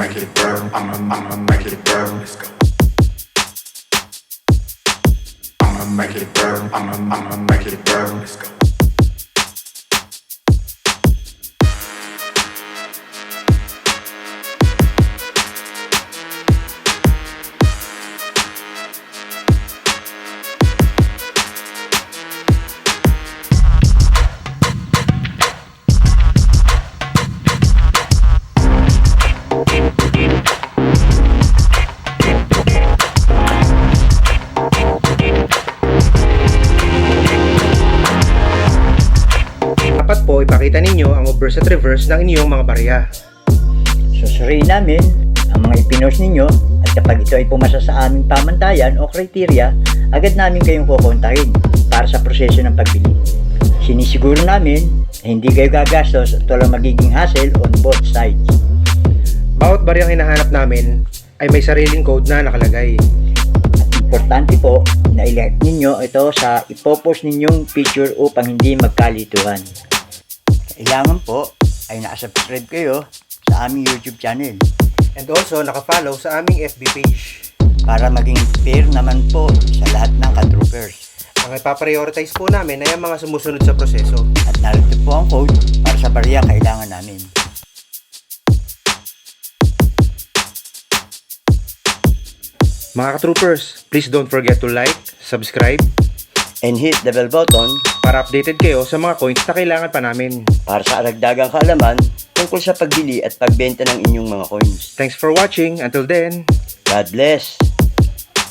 make it burn. I'ma, I'ma make it burn. Let's go. I'ma make it burn. I'ma, I'ma make it burn. Let's go. Dapat po ipakita ninyo ang obverse at reverse ng inyong mga barya. Susuriin namin ang mga ipinost ninyo at kapag ito ay pumasa sa aming pamantayan o kriteria, agad namin kayong kukontakin para sa proseso ng pagbili. Sinisiguro namin na hindi kayo gagastos at walang magiging hassle on both sides. Bawat baryang hinahanap namin ay may sariling code na nakalagay. At importante po na ilike ninyo ito sa ipopost ninyong picture upang hindi magkalituhan. Kailangan po ay nakasubscribe kayo sa aming YouTube channel And also nakafollow sa aming FB page. para maging fair naman po sa lahat ng ka-troopers. Ang ipaprioritize po namin ay ang mga sumusunod sa proseso. At narito po ang code para sa barya kailangan namin. Mga ka-troopers, please don't forget to like, subscribe, And hit the bell button para updated kayo sa mga coins na kailangan pa namin. para sa aragdagang kaalaman tungkol sa pagbili at pagbenta ng inyong mga coins. Thanks for watching. Until then, God bless!